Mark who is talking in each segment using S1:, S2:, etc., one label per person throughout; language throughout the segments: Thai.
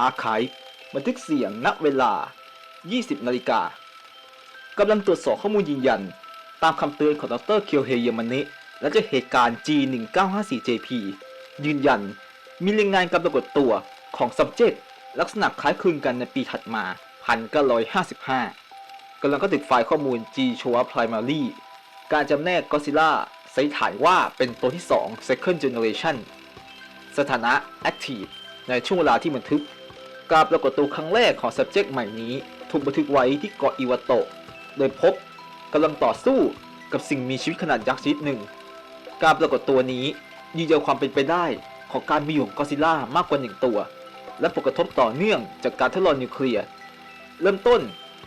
S1: อา บันทึกเสียงณเวลา 20 นาฬิกากำลังตรวจสอบข้อมูลยืนยัน ตามคำเตือนของดรเคียวเฮเยมันเนะและจากเหตุการณ์ G1954JP ยืนยัน มีรายงานการปรากฏตัวของ subject ลักษณะคล้ายคลึงกันในปีถัดมา 1955กำลังก็ติดไฟล์ข้อมูล G c h o a Primary การจำแนกก็ซิล่าสันนิษฐานว่าเป็นตัวที่ 2 Second Generation สถานะ Active ในช่วงเวลาที่บันทึก การปรากฏตัวครั้งแรกของ subject ใหม่นี้ ถูกบันทึกไว้ที่เกาะอิวาโตะ โดยพบกำลังต่อสู้กับสิ่งมีชีวิตขนาดยักษ์ชนิดหนึ่ง การปรากฏตัวนี้ยืนยันความเป็นไปได้ของการมีอยู่ของกอซิล่ามากกว่าหนึ่งตัว และผลกระทบต่อเนื่องจากการทดลองนิวเคลียร์ เริ่มต้น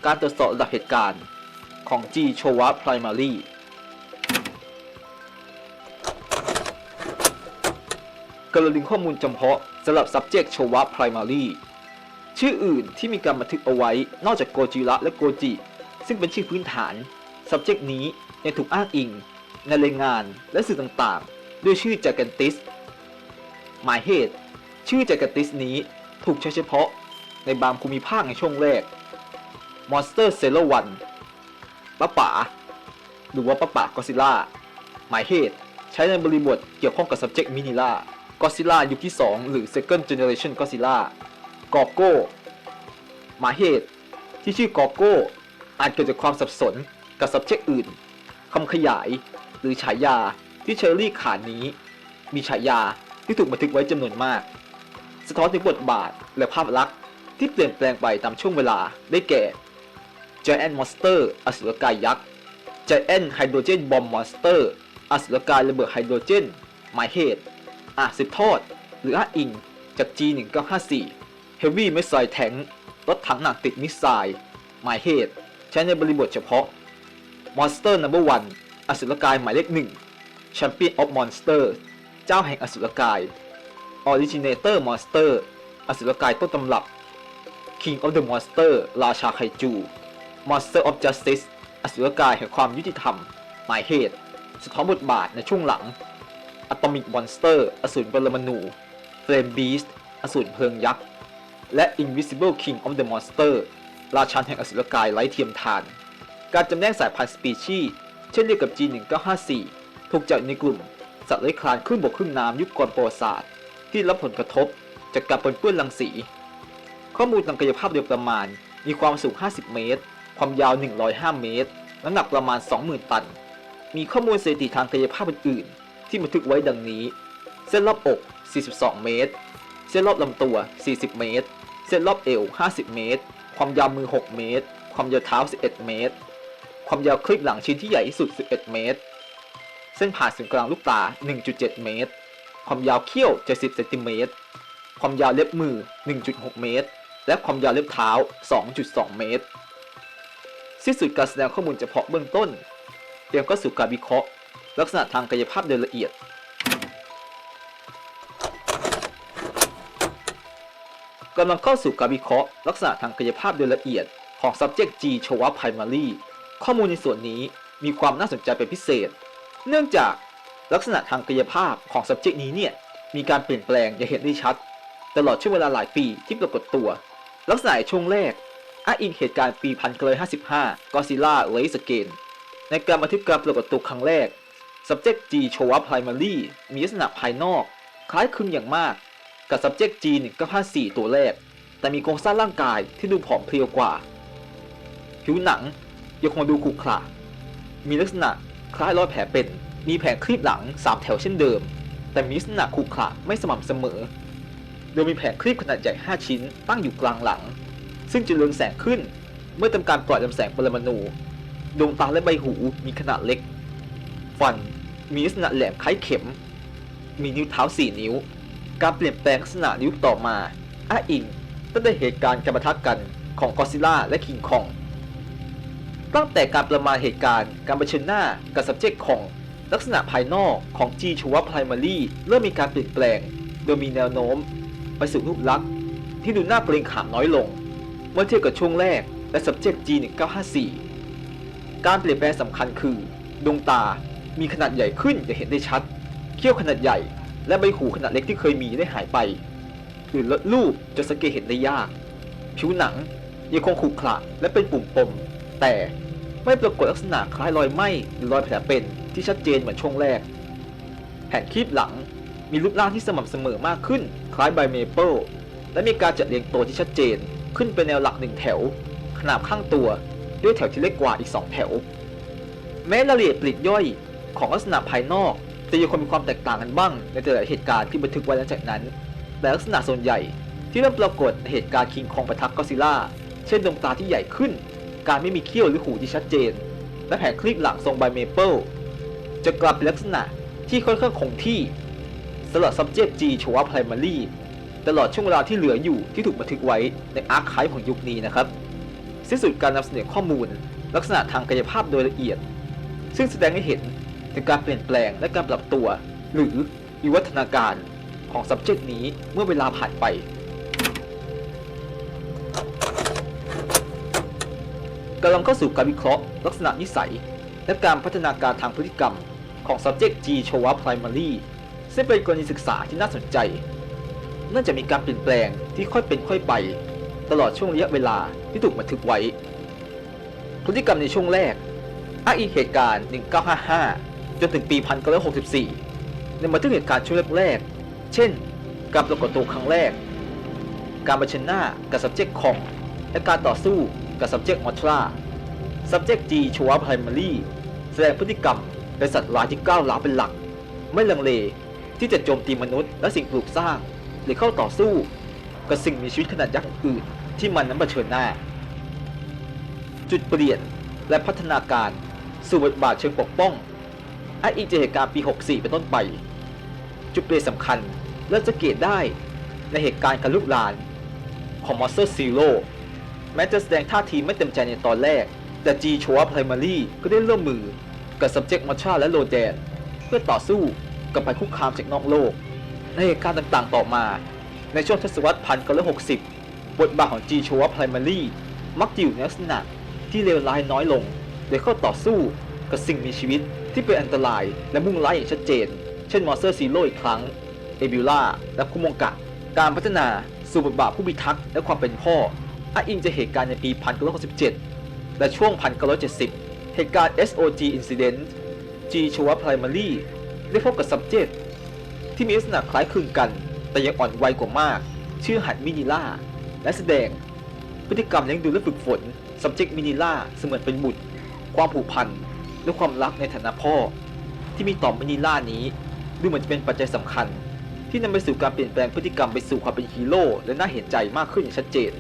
S1: การตรวจสอบระดับเหตุการณ์ของ G c h o w a Primary กระลิงข้อมูลจำเพาะสำหรับ subject โชวะ primary ชื่ออื่นที่มีการบันทึกเอาไว้ นอกจากโกจิระและโกจิ ซึ่งเป็นชื่อพื้นฐาน subject นี้ยังถูกอ้างอิง ในรายงานและสื่อต่างๆ ด้วยชื่อจากกันติส หมายเหตุ ชื่อจากกันติสนี้ถูกใช้เฉพาะในบางภูมิภาคในช่วงแรก Monster s e l l e r 1ป้าป๋าหรือว่าป้าป๋ากอซิล่าหมายเหตุใช้ในบริบทเกี่ยวข้องกับ subject Minilla กอซิล่ายุคที่ 2 หรือ Second Generation Godzilla กอโก้ หมายเหตุ ที่ชื่อกอโก้ อาจเกิดจากความสับสนกับ subject อื่นคำขยาย หรือฉายาที่เชอรี่ขานนี้ มีฉายาที่ถูกบันทึกไว้จำนวนมาก สะท้อนถึงบทบาทและภาพลักษณ์ที่เปลี่ยนแปลงไปตามช่วงเวลาได้แก่ Giant Monster อสุรกายยักษ์ Giant Hydrogen Bomb Monster อสุรกายระเบิดไฮโดรเจนหมายเหตุอาจสืบทอด หรืออ้างอิงจาก G1954 Heavy Missile Tank รถถังหนักติดมิสไซล์ หมายเหตุใช้ในบริบทเฉพาะ Monster Number 1อสุรกายหมายเลขหนึ่ง Champion of Monster เจ้าแห่งอสุรกาย Originator Monster อสุรกายต้นตำรับ King of the Monster ราชาไคจู Monster of Justice อสุรกายแห่งความยุติธรรม หมายเหตุ สะท้อนบทบาทในช่วงหลัง Atomic Monster อสูรปรมาณู Flame Beast อสูรเพลิงยักษ์ และ Invisible King of the Monster ราชันแห่งอสุรกายไร้เทียมทาน การจำแนกสายพันธุ์สปีชีส์เช่นเดียวกับ G1954 ถูกจัดในกลุ่ม สัตว์เลื้อยคลานครึ่งบกครึ่งน้ำยุคก่อนประวัติศาสตร์ ที่รับผลกระทบจากการปนเปื้อนรังสี ข้อมูลทางกายภาพโดยประมาณ มีความสูง 50 เมตร ความยาว 105 เมตร น้ำหนักประมาณ 20,000 ตัน มีข้อมูลสถิติทางกายภาพอื่นๆ ที่บันทึกไว้ดังนี้ เส้นรอบอก 42 เมตร เส้นรอบลำตัว 40 เมตร เส้นรอบเอว 50 เมตร ความยาวมือ 6 เมตร ความยาวเท้า 11 เมตร ความยาวคลิปหลังชิ้นที่ใหญ่ที่สุด 11 เมตร เส้นผ่าศูนย์กลางลูกตา 1.7 เมตร ความยาวเขี้ยว 70เซนติเมตร ความยาวเล็บมือ 1.6 เมตร และความยาวเล็บเท้า 2.2 เมตร สิ้นสุดการแสดงข้อมูลเฉพาะเบื้องต้น เตรียมเข้าสู่การวิเคราะห์ ลักษณะทางกายภาพโดยละเอียด กำลังเข้าสู่การวิเคราะห์ลักษณะทางกายภาพโดยละเอียดของ subject G ชวะ primary ข้อมูลในส่วนนี้มีความน่าสนใจเป็นพิเศษ เนื่องจากลักษณะทางกายภาพของ subject นี้เนี่ยมีการเปลี่ยนแปลงอย่างเห็นได้ชัด ตลอดช่วงเวลาหลายปีที่ปรากฏตัว ลักษณะช่วงแรกอ้างอิงเหตุการณ์ปี 1955 Godzilla Race Again ในการบันทึกการปรากฏตัวครั้งแรก subject G ชวะ primary มีลักษณะภายนอก คล้ายคลึงอย่างมาก กับ subject G 1954ตัวแรก แต่มีโครงสร้างร่างกายที่ดูผอมเพรียวกว่า ผิวหนังยังคงดูขรุขระมีลักษณะคล้ายรอยแผลเป็น มีแผงคลีบหลัง3แถวเช่นเดิม แต่มีลักษณะขรุขระไม่สม่ำเสมอ โดยมีแผงคลีบขนาดใหญ่ 5 ชิ้นตั้งอยู่กลางหลัง ซึ่งจะเรืองแสงขึ้นเมื่อทำการปล่อยลำแสงปรมาณู ดวงตาและใบหูมีขนาดเล็ก ฟันมีลักษณะแหลมคล้ายเข็ม มีนิ้วเท้า 4 นิ้ว การเปลี่ยนแปลงลักษณะนิ้วต่อมาอ้างอิงตั้งแต่เหตุการณ์การประทะกันของกอซิล่าและคิงคอง ตั้งแต่การประมาณเหตุการณ์การเผชิญหน้ากับ subject ของลักษณะภายนอกของ G ชีว primary เริ่มมีการเปลี่ยนแปลง โดยมีแนวโน้ม ไปสู่รูปลักษณ์ที่ดูน่าเกรงขามน้อยลง เมื่อเทียบกับช่วงแรกและ subject G 1954การเปลี่ยนแปลงสำคัญคือ ดวงตามีขนาดใหญ่ขึ้นอย่างเห็นได้ชัด เขี้ยวขนาดใหญ่ และใบหูขนาดเล็กที่เคยมีได้หายไปหรือลดรูปจนสังเกตเห็นได้ยาก ผิวหนังยังคงขรุขระและเป็นปุ่มปม แต่ไม่ปรากฏลักษณะคล้ายรอยไหม้หรือรอยแผลเป็นที่ชัดเจนเหมือนช่วงแรก แผ่นคีบหลังมีรูปร่างที่สม่ำเสมอมากขึ้น คล้ายใบเมเปิลและมีการจัดเรียงตัวที่ชัดเจน ขึ้นเป็นแนวหลักหนึ่งแถว ขนาบข้างตัวด้วยแถวที่เล็กกว่าอีก 2 แถว แม้รายละเอียดปลีกย่อยของลักษณะภายนอก จะยังคงมีความแตกต่างกันบ้างในแต่ละเหตุการณ์ที่บันทึกไว้หลังจากนั้น แต่ลักษณะส่วนใหญ่ที่เริ่มปรากฏในเหตุการณ์คิงคองปะทะกอซิล่า เช่นดวงตาที่ใหญ่ขึ้น การไม่มีเขี้ยวหรือหูที่ชัดเจน และแผงคลิปหลังทรงใบเมเปิลจะกลับเป็นลักษณะที่ค่อนข้างคงที่สำหรับ subject G ชัว primary ตลอดช่วงเวลาที่เหลืออยู่ที่ถูกบันทึกไว้ในอาร์คไ e ของยุคนี้นะครับสิ้นสุดการนำเสนอข้อมูล ลักษณะทางกายภาพโดยละเอียด ซึ่งแสดงให้เห็น ถึงการเปลี่ยนแปลงและการปรับตัว หรือวิวัฒนาการของ subject นี้เมื่อเวลาผ่านไป กำลังเข้าสู่การวิเคราะห์ ลักษณะนิสัย และการพัฒนาการทางพฤติกรรมของ subject G ชว primary ซึ่งเป็นกรณีศึกษาที่น่าสนใจเนื่องจากมีการเปลี่ยนแปลงที่ค่อยเป็นค่อยไป ตลอดช่วงระยะเวลาที่ถูกบันทึกไว้ พฤติกรรมในช่วงแรกอ้างอิงเหตุการณ์ 1955 จนถึงปี 1964 ในบันทึกเหตุการณ์ช่วงแรกๆ เช่น การปรากฏตัวครั้งแรก การเผชิญหน้ากับ subject ของ และการต่อสู้กับ subject mantra subject G ชัว primary แสดงพฤติกรรมเป็นสัตว์ร้ายที่ก้าวร้าวเป็นหลัก ไม่ลังเลที่จะโจมตีมนุษย์และสิ่งปลูกสร้าง หรือเข้าต่อสู้กับสิ่งมีชีวิตขนาดยักษ์อื่นที่มันนั้นเผชิญหน้า จุดเปลี่ยนและพัฒนาการสู่บทบาทเชิงปกป้อง อ้างอิงจากเหตุการณ์ปี 64 เป็นต้นไป จุดเปลี่ยนสำคัญเริ่มสังเกตได้ในเหตุการณ์การลุกลานของ Monster Zero แม้จะแสดงท่าทีไม่เต็มใจในตอนแรก แต่ G ชัว Primary ก็ได้ร่วมมือกับ Subject m a c h a และ Rodan เพื่อต่อสู้กับภัยคุกคามจากนอกโลก ในเหตุการณ์ต่างๆต่อมา ในช่วงทศวรรษ1960บทบาทของ G ชัว Primary มักจะอยู่ในลักษณะที่เลวร้ายน้อยลง โดยเข้าต่อสู้กับสิ่งมีชีวิต ที่เป็นอันตรายและมุ่งร้ายอย่างชัดเจน เช่น Monster Zero อีกครั้ง เอบิล่าและคุมงกะ การพัฒนาสู่บทบาทผู้พิทักษ์และความเป็นพ่ออ้างอิงจากเหตุการณ์ในปี 1967 และช่วง 1970 เหตุการณ์ SOG Incident G ชัว Primary ได้พบกับ subject ที่มีลักษณะคล้ายคลึงกัน แต่ยังอ่อนวัยกว่ามาก ชื่อหัดมินิล่า และแสดง พฤติกรรมเลี้ยงดูและฝึกฝน subject มินิล่าเสมือนเป็นบุตร ความผูกพัน และความรักในฐานะพ่อ ที่มีต่อมินิล่านี้ดูเหมือนจะเป็นปัจจัยสำคัญ ที่นำไปสู่การเปลี่ยนแปลงพฤติกรรมไปสู่ความเป็นฮีโร่และน่าเห็นใจมากขึ้นอย่างชัดเจน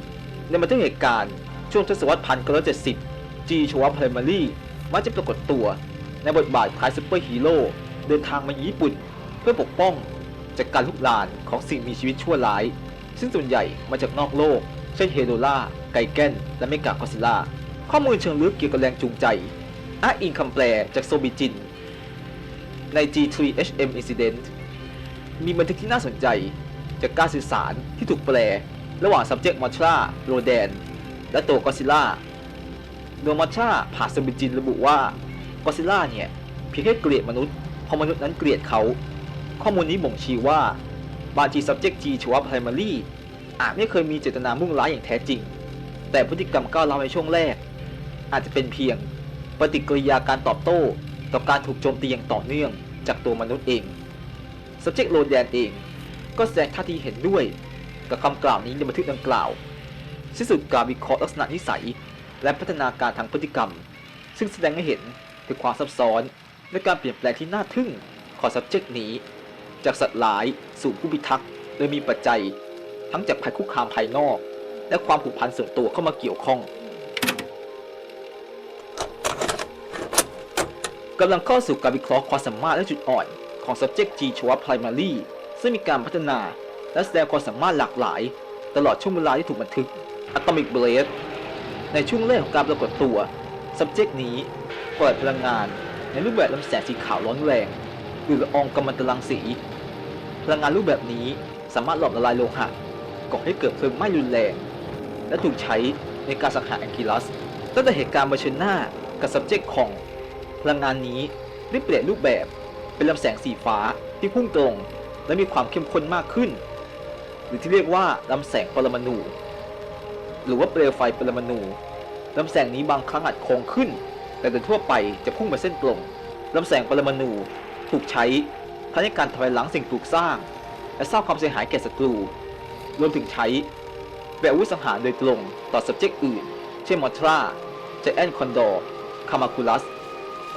S1: ในบันทึกเหตุการณ์ช่วงทศวรรษ1970 G ชัว Primary มักจะปรากฏตัว ในบทบาทคล้ายซูเปอร์ฮีโร่เดินทางมาญี่ปุ่น เพื่อปกป้องจากการลุกลานของสิ่งมีชีวิตชั่วร้าย ซึ่งส่วนใหญ่มาจากนอกโลก เช่นเฮโดล่าไกแกนและเมกากอซิล่าข้อมูลเชิงลึกเกี่ยวกับแรงจูงใจ อ้างอิงคำแปลจากโซบิจิน ใน G3HM Incident มีบันทึกที่น่าสนใจจากการสื่อสารที่ถูกแปล ระหว่าง subject mantra โรแดน และตัวกอซิล่าโดยมัชชาผ่าสบิจินระบุว่ากอซิล่าเนี่ย เพียงแค่เกลียดมนุษย์เพราะมนุษย์นั้นเกลียดเขา ข้อมูลนี้บ่งชี้ว่าบางที subject G ชัว primary อาจไม่เคยมีเจตนามุ่งร้ายอย่างแท้จริง แต่พฤติกรรมก้าวร้าวในช่วงแรก อาจจะเป็นเพียง ปฏิกิริยาการตอบโต้ ต่อการถูกโจมตีอย่างต่อเนื่องจากตัวมนุษย์เอง subject โรแดนเอง ก็แสดงท่าทีเห็นด้วย กับคำกล่าวนี้ในบันทึกดังกล่าวสิ้นสุดการวิเคราะห์ลักษณะนิสัย และพัฒนาการทางพฤติกรรม ซึ่งแสดงให้เห็นถึงความซับซ้อนและการเปลี่ยนแปลงที่น่าทึ่งของ subject นี้ จากสัตว์ร้ายสู่ผู้พิทักษ์โดยมีปัจจัย ทั้งจากภัยคุกคามภายนอก และความผูกพันส่วนตัวเข้ามาเกี่ยวข้อง กำลังเข้าสู่การวิเคราะห์ความสามารถและจุดอ่อนของ subject G ชัว primary ซึ่งมีการพัฒนาและแสดงความสามารถหลากหลาย ตลอดช่วงเวลาที่ถูกบันทึก Atomic Blade ในช่วงแรกของการปรากฏตัว subject นี้เปล่อยพลังงานในรูปแบบลำแสงสีขาวร้อนแรง หรือละอองกัมมันตรังสี พลังงานรูปแบบนี้สามารถหลอมละลายโลหะก่อให้เกิดเพลิงไหม้รุนแรง และถูกใช้ในการสังหารแองกิลัสตั้งแต่เหตุการณ์เผชิญหน้ากับ subject ของ พลังงานนี้ได้เปลี่ยนรูปแบบเป็นลำแสงสีฟ้าที่พุ่งตรง และมีความเข้มข้นมากขึ้น หรือที่เรียกว่าลำแสงปรมาณูหรือว่าเปลวไฟปรมาณูลำแสงนี้บางครั้งอาจโค้งขึ้น แต่โดยทั่วไปจะพุ่งไปเส้นตรงลำแสงปรมาณูถูกใช้ทั้งในการทำลายล้างสิ่งปลูกสร้าง และสร้างความเสียหายแก่ศัตรู รวมถึงใช้แบบอาวุธสังหารโดยตรงต่อ subject อื่น เช่นมอทราเจแอนคอนดอร์คามาคูลัส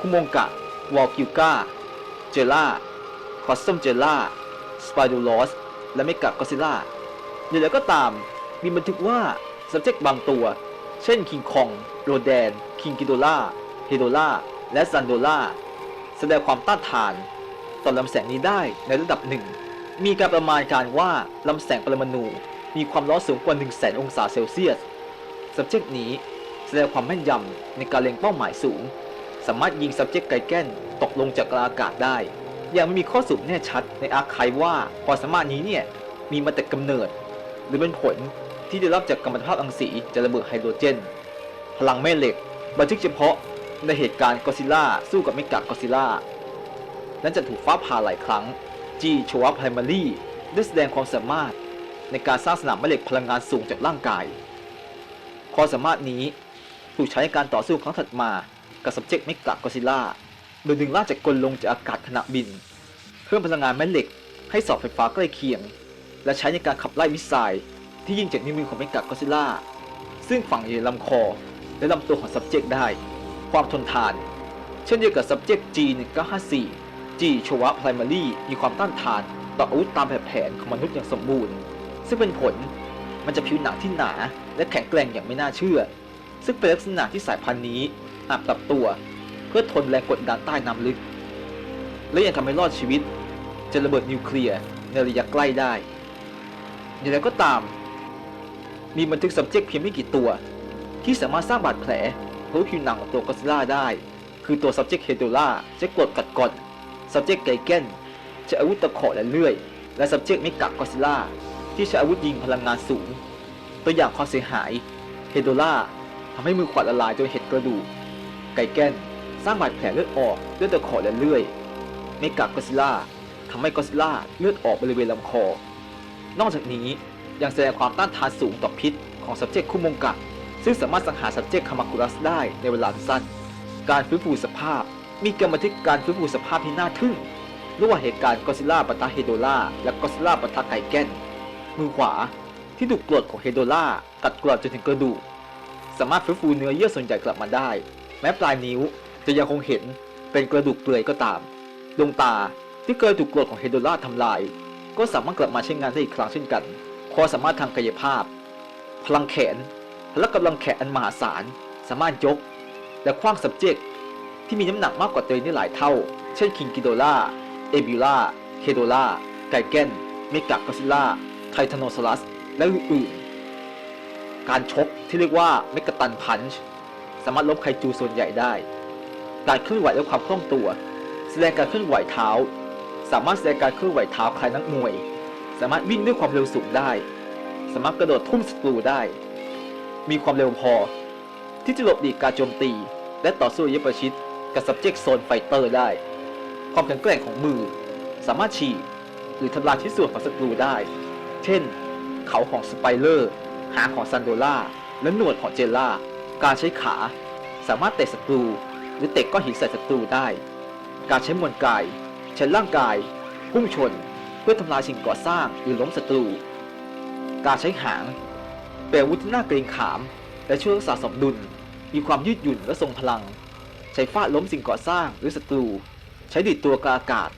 S1: คุโมงกะ วอลกิวกาเจล่า คอสซัมเจล่าสไปดูลอส และเมกะกอซิล่าอย่างไรก็ตาม มีบันทึกว่า subject บางตัว เช่นคิงคอง โรแดน คิงกิโดล่า เฮโดล่า และซันโดล่า แสดงความต้านทาน ต่อลำแสงนี้ได้ในระดับหนึ่ง มีการประมาณการว่าลำแสงปรมาณูมีความร้อนสูงกว่า 1 0 0 0 0แองศาเซลเซียส subject นี้แสดงความแม่นยำในการเล็งเป้าหมายสูง สามารถยิง subject ไกลแกนตกลงจากกลางอากาศได้ ยังไม่มีข้อสรุปแน่ชัดในอาร์คายว่าความสามารถนี้เนี่ยมีมาแต่กำเนิด หรือเป็นผลที่ได้รับจากกัมมันตภาพรังสีจากระเบิดไฮโดรเจน พลังแม่เหล็ก บันทึกเฉพาะในเหตุการณ์กอซิล่าสู้กับเมกะกอซิล่านั้นจะถูกฟ้าผ่าหลายครั้งจีชวาไพรมารีได้แสดงความสามารถในการสร้างสนามแม่เหล็กพลังงานสูงจากร่างกาย ความสามารถนี้ถูกใช้ในการต่อสู้ครั้งถัดมา กับ subject เมกะกอซิล่าโดยดึงล่าจากกลลงจากอากาศขณะบิน เพิ่มพลังงานแม่เหล็ก ให้สอบไฟฟ้าใกล้เคียง และใช้ในการขับไล่มิสไซล์ที่ยิงจากนิ้วมือของเมกะกอซิล่าซึ่งฝังอยู่ในลำคอและลำตัวของ subject ได้ ความทนทาน เช่นเดียวกับ subject G1954 G ชวะ primary มีความต้านทานต่ออาวุธตามแบบแผนของมนุษย์อย่างสมบูรณ์ ซึ่งเป็นผลมันจะผิวหนังที่หนาและแข็งแกร่งอย่างไม่น่าเชื่อ ซึ่งเป็นลักษณะที่สายพันธุ์นี้ อาจปรับตัว เพื่อทนแรงกดดันใต้น้ำลึก และยังทำให้รอดชีวิตจะระเบิดนิวเคลียร์ในระยะใกล้ได้ อย่างไรก็ตาม มีบันทึก subject เพียงไม่กี่ตัว ที่สามารถสร้างบาดแผลบนผิวหนังของตัวกอซิล่าได้ คือตัว subject เฮโดล่าใช้กรดกัดก่อน subject ไกเกนใช้อาวุธตะขอและเลื่อย และ subject เมกะกอซิล่าที่ใช้อาวุธยิงพลังงานสูง ตัวอย่างความเสียหายเฮโดล่าทำให้มือขวาละลายจนเห็นกระดูก ไกแกนสร้างบาดแผลเลือดออกด้วยตะขอและเลื่อย เมกะกอซิล่าทำให้กอซิล่าเลือดออกบริเวณลำคอ นอกจากนี้ยังแสดงความต้านทานสูงต่อพิษของ subject คุมงกะ ซึ่งสามารถสังหาร subject คามาคุรัสได้ในเวลาสั้น การฟื้นฟูสภาพ มีการบันทึกการฟื้นฟูสภาพที่น่าทึ่งระหว่างเหตุการณ์กอซิล่าปะทะเฮโดล่าและกอซิล่าปะทะไกแกนมือขวาที่ถูกกรดของเฮโดล่ากัดกร่อนจนถึงกระดูกสามารถฟื้นฟูเนื้อเยื่อส่วนใหญ่กลับมาได้ แม้ปลายนิ้วจะยังคงเห็นเป็นกระดูกเปลือยก็ตาม ดวงตาที่เคยถูกกรดของเฮโดล่าทำลาย ก็สามารถกลับมาใช้งานได้อีกครั้งเช่นกัน ความสามารถทางกายภาพ พลังแขนและกำลังแขนอันมหาศาล สามารถยก และคว้าง subject ที่มีน้ำหนักมากกว่าตัวเองได้หลายเท่า เช่นคิงกิโดล่า เอบิล่า เคโดล่า ไกแกนเมกะกอซิล่า ไททานโนซอรัส และอื่นๆ การชกที่เรียกว่าเมกตันพันช์ สามารถล้มไคจูส่วนใหญ่ได้ การเคลื่อนไหวด้วยความคล่องตัว แสดงการเคลื่อนไหวเท้า สามารถแสดงการเคลื่อนไหวเท้าคล้ายนักมวย สามารถวิ่งด้วยความเร็วสูงได้ สามารถกระโดดทุ่มศัตรูได้ มีความเร็วพอ ที่จะหลบหลีกการโจมตี และต่อสู้ระยประชิดกับ subject zone fighter ได้ ความแข็งแกร่งของมือ สามารถฉีกหรือทำลายชิ้นส่วนของศัตรูได้ เช่น เขาของสไปเลอร์ หางของซันโดล่า และหนวดของเจล่า การใช้ขา สามารถเตะศัตรู หรือเตะก้อนหินใส่ศัตรูได้ การใช้มวลกายใช้ร่างกาย พุ่งชน เพื่อทำลายสิ่งก่อสร้างหรือล้มศัตรู การใช้หางเป็นอาวุธที่น่าเกรงขาม และช่วยรักษาสมดุล มีความยืดหยุ่นและทรงพลัง ใช้ฟาดล้มสิ่งก่อสร้างหรือศัตรู ใช้ดีดตัวกลางอากาศ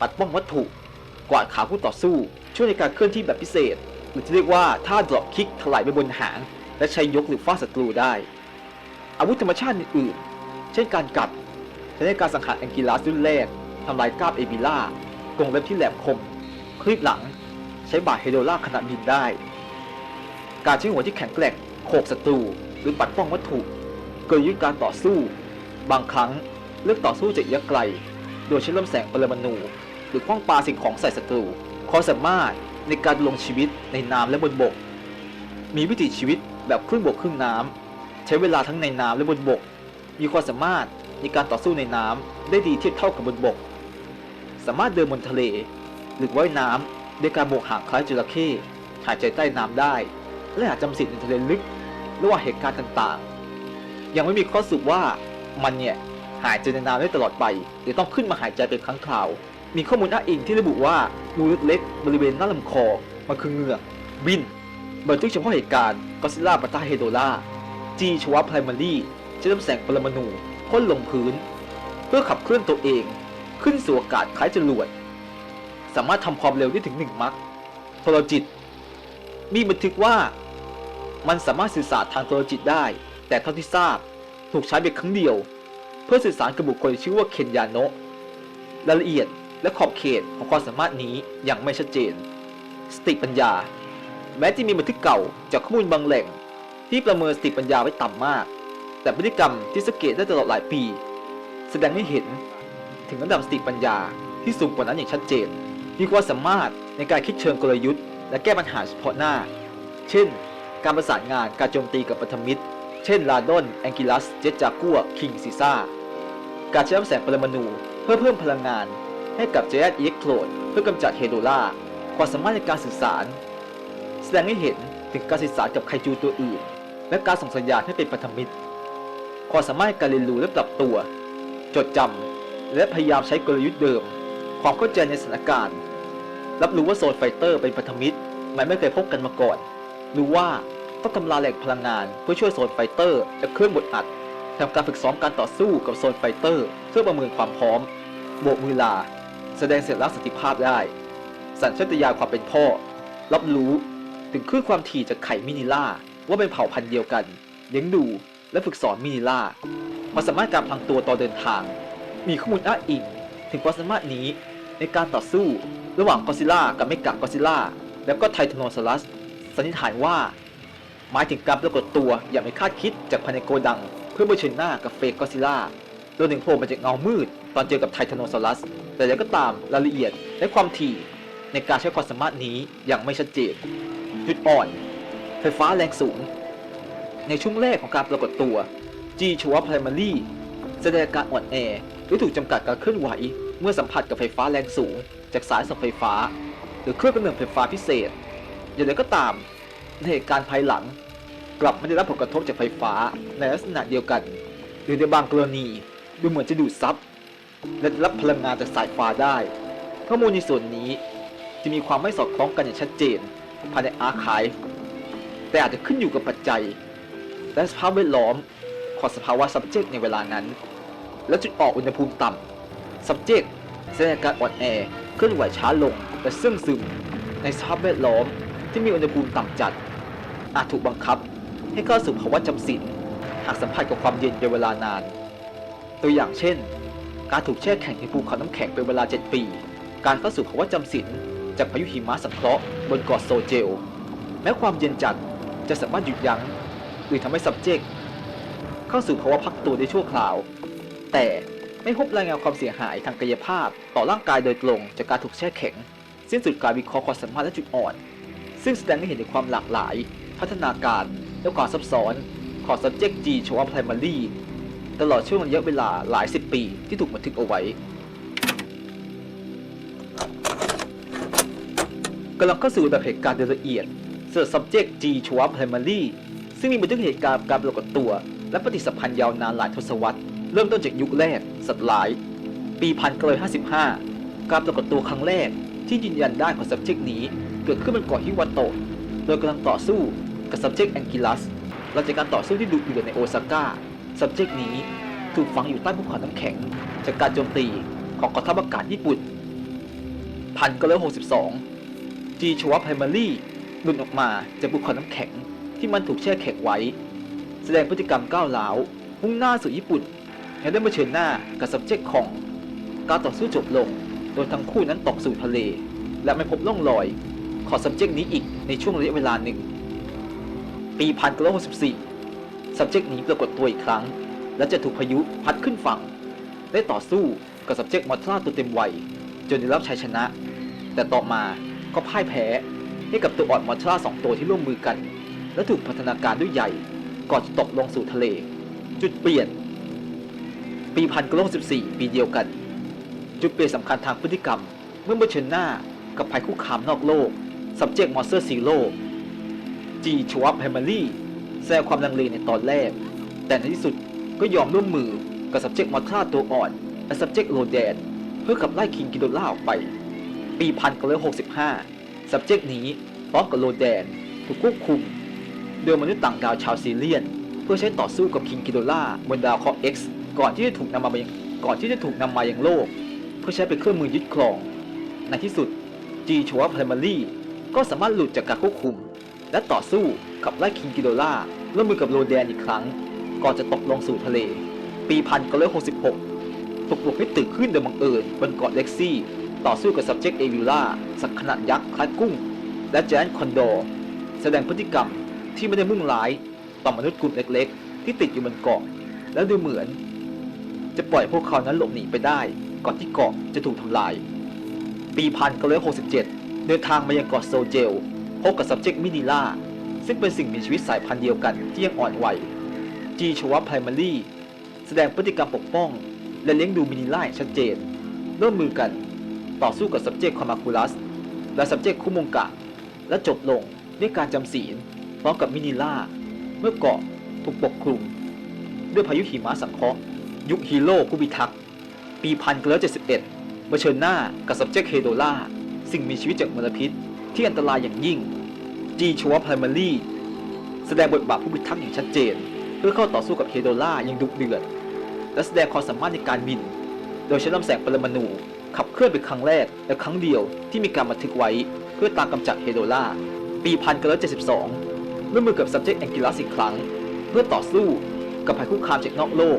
S1: ปัดป้องวัตถุ กวาดขาผู้ต่อสู้ ช่วยในการเคลื่อนที่แบบพิเศษ หรือที่เรียกว่าท่า drop kick ถลายไปบนหาง และใช้ยกหรือฟาดศัตรูได้ อาวุธธรรมชาติอื่นๆ เช่นการกัดใช้ในการสังหารแองกิลัสรุ่นแรกทำลายกล้ามเอบิล่ากรงเล็บที่แหลมคม คลีบหลัง ใช้บาดเฮโดล่าขนาดบินได้ การใช้หัวที่แข็งแกร่งโขกศัตรูหรือปัดป้องวัตถุ เกลยุทธการต่อสู้ บางครั้งเลือกต่อสู้จากระยะไกล โดยใช้ลำแสงปรมาณูหรือคว้างปาสิ่งของใส่ศัตรูความสามารถในการลงชีวิตในน้ำและบนบก มีวิถีชีวิตแบบครึ่งบกครึ่งน้ำ ใช้เวลาทั้งในน้ำและบนบก มีความสามารถในการต่อสู้ในน้ำได้ดีเทียบเท่ากับบนบก สามารถเดินบนทะเล หรือว่ายน้ำด้วยการโบกหางคล้ายจระเข้หายใจใต้น้ำได้ และอาจจำสิทธิ์ในทะเลลึกระหว่างเหตุการณ์ต่างๆ ยังไม่มีข้อสรุปว่ามันเนี่ยหายใจในน้ำได้ตลอดไปหรือต้องขึ้นมาหายใจเป็นครั้งคราว มีข้อมูลอ้างอิงที่ระบุว่ารูเล็กๆบริเวณหน้าลำคอมันคือเหงือกบินบันทึกเฉพาะเหตุการณ์ก็ซิล่าปะทะเฮโดล่า จีชวะไพรมารีใช้ลำแสงปรมาณูพ่นลงพื้น เพื่อขับเคลื่อนตัวเอง ขึ้นสู่อากาศคล้ายจรวด สามารถทำความเร็วได้ถึง 1 มัคโทรจิต มีบันทึกว่า มันสามารถสื่อสารทางโทรจิตได้ แต่เท่าที่ทราบถูกใช้เพียงครั้งเดียว เพื่อสื่อสารกับบุคคลที่ชื่อว่าเคนยาโนะรายละเอียดและขอบเขตของความสามารถนี้ยังไม่ชัดเจน สติปัญญา แม้จะมีบันทึกเก่าจากข้อมูลบางแหล่ง ที่ประเมินสติปัญญาไว้ต่ำมาก แต่พฤติกรรมที่สังเกตได้ตลอดหลายปี แสดงให้เห็นถึงระดับสติปัญญาที่สูงกว่านั้นอย่างชัดเจน มีความสามารถในการคิดเชิงกลยุทธ์ และแก้ปัญหาเฉพาะหน้า เช่น การประสานงานการโจมตีกับพันธมิตร เช่นลาดอนแองกิลัส เจจากัว คิงซีซ่า การใช้ลำแสงปรมาณูเพื่อเพิ่มพลังงาน ให้กับเจตอิเล็กโทรดเพื่อกำจัดเฮโดล่าความสามารถในการสื่อสาร แสดงให้เห็นถึงการสื่อสารกับไคจูตัวอื่น และการส่งสัญญาณให้เป็นพันธมิตร ความสามารถการเรียนรู้และปรับตัว จดจำและพยายามใช้กลยุทธ์เดิม ความเข้าใจในสถานการณ์ รับรู้ว่าโซนไฟเตอร์เป็นพันธมิตรมันไม่เคยพบกันมาก่อน รู้ว่าต้องทำลายแหล่งพลังงานเพื่อช่วยโซนไฟเตอร์และเครื่องบดอัดทำการฝึกซ้อมการต่อสู้กับโซนไฟเตอร์ เพื่อประเมินความพร้อม โบกมือลา แสดงเสร็จลักษติภาพได้ สัญชาตญาณความเป็นพ่อ รับรู้ถึงคลื่นความถี่จากไข่มินิล่า ว่าเป็นเผ่าพันธุ์เดียวกันเลี้ยงดูและฝึกสอนมินิล่าความสามารถการพลางตัวต่อเดินทาง มีข้อมูลอ้างอิงถึงความสามารถนี้ในการต่อสู้ระหว่างกอซิล่ากับเมกะกอซิล่าแล้วก็ไททานอซอรัสสันนิษฐานว่า หมายถึงการปรากฏตัวอย่างไม่คาดคิดจากภายในโกดัง เพื่อเผชิญหน้ากับเฟกกอซิล่ารวมถึงโผล่มาจากเงามืด ตอนเจอกับไททานอซอรัส แต่แล้วก็ตามรายละเอียดและความถี่ในการใช้ความสามารถนี้อยังไม่ชัดเจนจุดอ่อน ไฟฟ้าแรงสูง ในช่วงแรกของการปรากฏตัว G ชัว Primary แสดงอาการอ่อนแอหรือถูกจำกัดการเคลื่อนไหว เมื่อสัมผัสกับไฟฟ้าแรงสูง จากสายส่งไฟฟ้า หรือเครื่องกำเนิดไฟฟ้าพิเศษ อย่างไรก็ตามในเหตุการณ์ภายหลัง กลับไม่ได้รับผลกระทบจากไฟฟ้าในลักษณะเดียวกัน หรือในบางกรณีดูเหมือนจะดูดซับและรับพลังงานจากสายฟ้าได้ ข้อมูลในส่วนนี้จะมีความไม่สอดคล้องกันอย่างชัดเจน ภายในอาร์คาย แต่อาจจะขึ้นอยู่กับปัจจัย และสภาพแวดล้อมของสภาวะ subject ในเวลานั้น และจุดออกอุณหภูมิต่ำ subject แสดงการอ่อนแอเคลื่อนไหวช้าลงและเสื่องซึม ในสภาพแวดล้อมที่มีอุณหภูมิต่ำจัด อาจถูกบังคับให้เข้าสู่ภาวะจำศีลหากสัมผัสกับความเย็นเป็นเวลานาน ตัวอย่างเช่น การถูกแช่แข็งในภูเขาน้ำแข็งเป็นเวลา 7 ปี การเข้าสู่ภาวะจำศีลจากพายุหิมะสังเคราะห์บนเกาะโซเจล แม้ความเย็นจัด จะสามารถหยุดยั้งหรือทำให้ subject เข้าสู่ภาวะพักตัวได้ชั่วคราว แต่ไม่พบรายงานความเสียหายทางกายภาพต่อร่างกายโดยตรงจากการถูกแช่แข็ง สิ้นสุดการวิเคราะห์ความสามารถและจุดอ่อน ซึ่งแสดงให้เห็นถึงความหลากหลาย พัฒนาการและความซับซ้อนของ subject G ชว primary ตลอดช่วงระยะเวลาหลายสิบปีที่ถูกบันทึกเอาไว้กำลังเข้าสู่ระดับเหตุการณ์โดยละเอียด สำหรับ subject G ชว primary ซึ่งมีบันทึกเหตุการณ์การปรากฏตัว และปฏิสัมพันธ์ยาวนานหลายทศวรรษ เริ่มต้นจากยุคแรก สัตว์หลาย ปี1955 การปรากฏตัวครั้งแรกที่ยืนยันได้ของ subject นี้เกิดขึ้นบนเกาะฮิวาโตะโดยกำลังต่อสู้กับ subject Anguillus หลังจากการต่อสู้ที่ดุเดือดในโอซาก้า subject นี้ถูกฝังอยู่ใต้ภูเขาน้ำแข็ง จากการโจมตีของกองทัพอากาศญี่ปุ่น1962จีชัวไพรมารี หลุดออกมาจากภูเขาน้ำแข็งที่มันถูกแช่แข็งไว้ แสดงพฤติกรรมก้าวร้าวมุ่งหน้าสู่ญี่ปุ่นและได้มาเชิญหน้ากับ subject ของการต่อสู้จบลง โดยทั้งคู่นั้นตกสู่ทะเล และไม่พบร่องรอย ของ subject นี้อีกในช่วงระยะเวลาหนึ่ง ปี1964 subject นี้ปรากฏตัวอีกครั้ง และจะถูกพายุพัดขึ้นฝั่ง ได้ต่อสู้กับ subject มอทราตัวเต็มวัยจนได้รับชัยชนะ แต่ต่อมาก็พ่ายแพ้ ให้กับตัวอ่อนมอทราสองตัวที่ร่วมมือกัน และถูกพัฒนาการด้วยใหญ่ ก่อนจะตกลงสู่ทะเล จุดเปลี่ยน ปี1964ปีเดียวกัน จุดเปลี่ยนสำคัญทางพฤติกรรม เมื่อเผชิญหน้ากับภัยคุกคามนอกโลก subject monster zero G ชวับแฮมเมอรี่แสดงความลังเลในตอนแรก แต่ในที่สุดก็ยอมร่วมมือกับ subject มอทราตัวอ่อนและ subject โรแดนเพื่อขับไล่คิงกิโดล่าออกไป ปี1965 subject นี้พร้อมกับโรแดนถูกควบคุมโดยมนุษย์ต่างดาวชาวซีเรียน เพื่อใช้ต่อสู้กับคิงกิโดล่าบนดาวเคราะห์ X ก่อนที่จะถูกนำมายังก่อนที่จะถูกนำมายังโลก เพื่อใช้เป็นเครื่องมือยึดครอง ในที่สุด G ชวับไพรมารีก็สามารถหลุดจากการควบคุม และต่อสู้ขับไล่คิงกิโดล่าร่วมมือกับโรแดนอีกครั้ง ก่อนจะตกลงสู่ทะเล ปี 1966 ตกหลุมให้ตื่นขึ้นโดยบังเอิญบนเกาะเล็กซี่ ต่อสู้กับ subject เอวิล่าสัตว์ขนาดยักษ์คล้ายกุ้ง และแจนคอนโดแสดงพฤติกรรมที่ไม่ได้มุ่งร้ายต่อมนุษย์กลุ่มเล็กๆ ที่ติดอยู่บนเกาะ และดูเหมือน จะปล่อยพวกเขานั้นหลบหนีไปได้ ก่อนที่เกาะจะถูกทำลาย ปี 1967 เดินทางมายังเกาะโซเจล พบกับ subject มินิล่าซึ่งเป็นสิ่งมีชีวิตสายพันธุ์เดียวกันที่ยังอ่อนวัย G ชวับไพรมารีแสดงพฤติกรรมปกป้อง และเลี้ยงดูมินิล่าชัดเจนร่วมมือกัน ต่อสู้กับ subject คอมาคูลัสและ subject คุมงกะ และจบลงด้วยการจำศีลพร้อมกับมินิล่า เมื่อเกาะถูกปกคลุม ด้วยพายุหิมะสังเคราะห์ ยุคฮีโร่ผู้พิทักษ์ ปี1971เผชิญหน้ากับ subject เฮโดล่าสิ่งมีชีวิตจากมลพิษ ที่อันตรายอย่างยิ่ง G ชวับไพรมารีแสดงบทบาทผู้พิทักษ์อย่างชัดเจน เพื่อเข้าต่อสู้กับเฮโดล่าอย่างดุเดือดและแสดงความสามารถในการบิน โดยใช้ลำแสงปรมาณู ขับเคลื่อนเป็นครั้งแรกและครั้งเดียวที่มีการบันทึกไว้เพื่อตามกำจัดเฮโดล่าปี 1972ร่วมมือกับ subject Anguillus อีกครั้ง เพื่อต่อสู้กับภัยคุกคามจากนอกโลก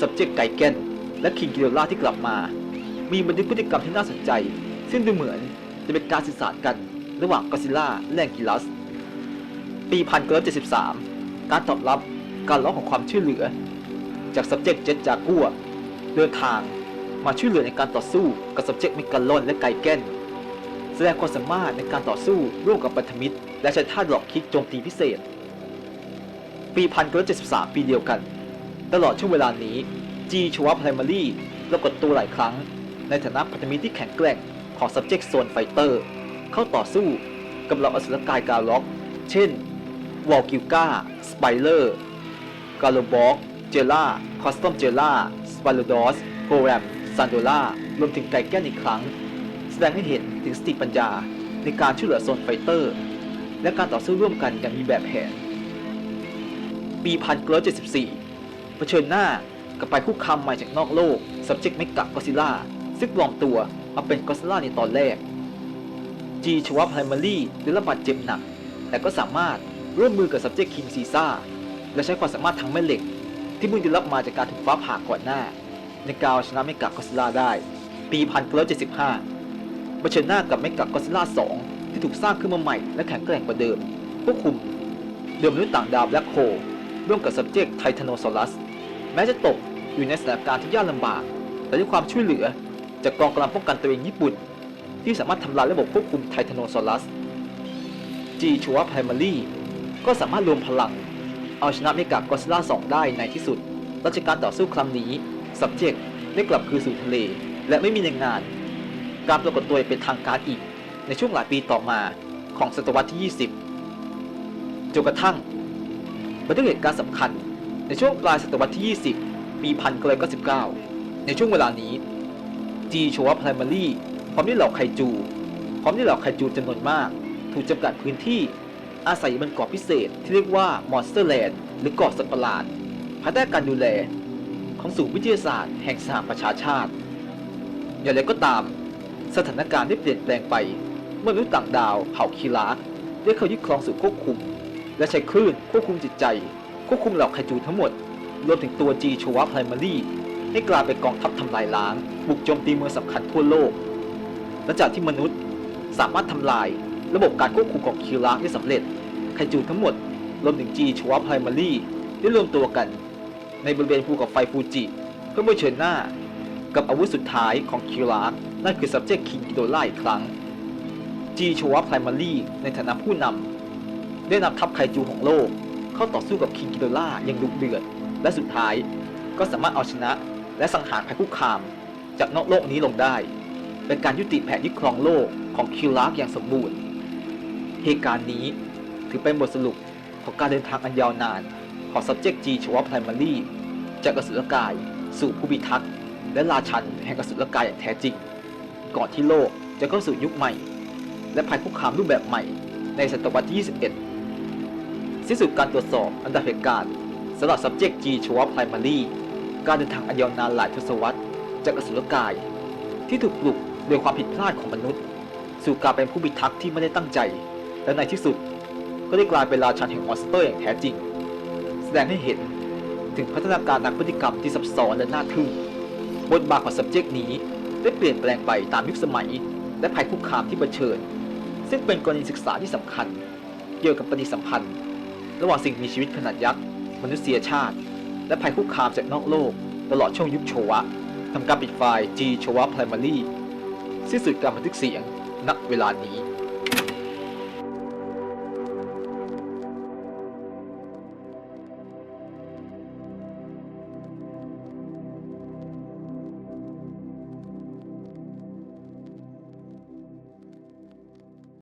S1: subject ไกเกนและคิงกิโดล่าที่กลับมา มีบันทึกพฤติกรรมที่น่าสนใจ ซึ่งดูเหมือนจะเป็นการสื่อสารกันระหว่างกอซิล่าและแองกิลัส ปี 1973 การตอบรับการร้องของความช่วยเหลือ จาก subject เจ็ตจากัวเดินทาง มาช่วยเหลือในการต่อสู้กับ subject มิกาลอนและไกเกนแสดงความสามารถในการต่อสู้ร่วมกับพันธมิตร และใช้ท่าดรอปคิกโจมตีพิเศษ ปี1973 ปีเดียวกัน ตลอดช่วงเวลานี้ G ชวับไพรมารีปรากฏตัวหลายครั้ง ในฐานะพันธมิตรที่แข็งแกร่งของ subject zone fighter เข้าต่อสู้กับเหล่าอสุรกายกาล็อก เช่น วอลกิลกาสไปเลอร์ กาโลบอก เจล่า คอสตอมเจล่า สปาโลดอส โกแรม ซันโดล่ารวมถึงไกแกนอีกครั้ง แสดงให้เห็นถึงสติปัญญาในการช่วยเหลือโซนไฟเตอร์ และการต่อสู้ร่วมกันอย่างมีแบบแผน ปี1974 เผชิญหน้ากับไปคุกคามใหม่จากนอกโลก subject เมกะกอซิล่าซึ่งปลอมตัวมาเป็นกอซิล่าในตอนแรก G ชวับไพรมารีได้รับบาดเจ็บหนัก แต่ก็สามารถร่วมมือกับ subject King Caesar และใช้ความสามารถทางแม่เหล็ก ที่เพิ่งได้รับมาจากการถูกฟ้าผ่าก่อนหน้า ในการเอาชนะเมกะกอซิล่าได้ ปี 1975เผชิญหน้ากับเมกะกอซิล่า2 ที่ถูกสร้างขึ้นมาใหม่และแข็งแกร่งกว่าเดิมควบคุมเดิมมนุษย์ต่างดาวแบล็คโฮลร่วมกับ subject Titanosaurus แม้จะตกอยู่ในสถานการณ์ที่ยากลำบาก แต่ด้วยความช่วยเหลือ จากกองกำลังป้องกันตัวเองญี่ปุ่น ที่สามารถทำลายระบบควบคุม Titanosaurus G ชัวไพรมารีก็สามารถรวมพลัง เอาชนะเมกะกอซิล่า2ได้ในที่สุดหลังจากการต่อสู้ครั้งนี้ subject ได้กลับคืนสู่ทะเล และไม่มีในงาน การปรากฏตัวเป็นทางการอีก ในช่วงหลายปีต่อมาของศตวรรษที่ 20 จนกระทั่งบันทึกเหตุการณ์สำคัญ ในช่วงปลายศตวรรษที่ 20 ปี 1999 ในช่วงเวลานี้ G ชวับไพรมารีพร้อมด้วยเหล่าไคจู พร้อมด้วยเหล่าไคจูจำนวนมาก ถูกจำกัดพื้นที่อาศัยบนเกาะพิเศษที่เรียกว่ามอนสเตอร์แลนด์หรือเกาะสัตว์ประหลาดภายใต้การดูแล ของศูนย์วิทยาศาสตร์แห่งสหประชาชาติ อย่างไรก็ตาม สถานการณ์ได้เปลี่ยนแปลงไป เมื่อมนุษย์ต่างดาวเผ่าคีราได้เข้ายึดครองสู่ควบคุม และใช้คลื่นควบคุมจิตใจ ควบคุมเหล่าไคจูทั้งหมด รวมถึงตัวจีชวะไพรมารีให้กลายเป็นกองทัพทำลายล้าง บุกโจมตีเมืองสำคัญทั่วโลกหลังจากที่มนุษย์สามารถทำลาย ระบบการควบคุมของคีราฟได้สำเร็จไคจูทั้งหมดรวมถึงจีชัวไพรมารีได้รวมตัวกัน ในบริเวณภูเขาไฟฟูจิ เพื่อเผชิญหน้า กับอาวุธสุดท้ายของคิราร์นั่นคือ subject king กิโดล่าอีกครั้ง จีชัวไพรมารีในฐานะผู้นำได้นำทัพไคจูของโลก เข้าต่อสู้กับคิงกิโดล่าอย่างดุเดือด และสุดท้ายก็สามารถเอาชนะ และสังหารภัยคุกคาม จากนอกโลกนี้ลงได้ เป็นการยุติแผนยึดครองโลกของคิราร์อย่างสมบูรณ์เหตุการณ์นี้ถือเป็นบทสรุปของการเดินทางอันยาวนาน ของ subject G ชว primary จากกสุลกาย สู่ผู้พิทักษ์และราชันแห่งกสุลกายอย่างแท้จริง ก่อนที่โลกจะเข้าสู่ยุคใหม่ และภัยคุกคามรูปแบบใหม่ในศตวรรษที่ 21 สิ้นสุดการตรวจสอบอันดับเหตุการณ์สำหรับ subject G ชว primary การเดินทางอันยาวนานหลายทศวรรษจากกสุลกาย ที่ถูกปลุกโดยความผิดพลาดของมนุษย์ สู่การเป็นผู้พิทักษ์ที่ไม่ได้ตั้งใจ และในที่สุดก็ได้กลายเป็นราชันแห่งมอนสเตอร์อย่างแท้จริง ดงให้เห็นถึงพัฒนาการทางพฤติกรรมที่ซับซ้อนและน่าทึ่งบทบาทของ subject นี้ได้เปลี่ยนแปลงไปตามยุคสมัย และภัยคุกคามที่เผชิญ ซึ่งเป็นกรณีศึกษาที่สำคัญ เกี่ยวกับปฏิสัมพันธ์ ระหว่างสิ่งมีชีวิตขนาดยักษ์ มนุษยชาติ และภัยคุกคามจากนอกโลก ตลอดช่วงยุคโชวะทำการปิดไฟล์ G โชวะ Primary สิ้นสุดการบันทึกเสียงณเวลานี้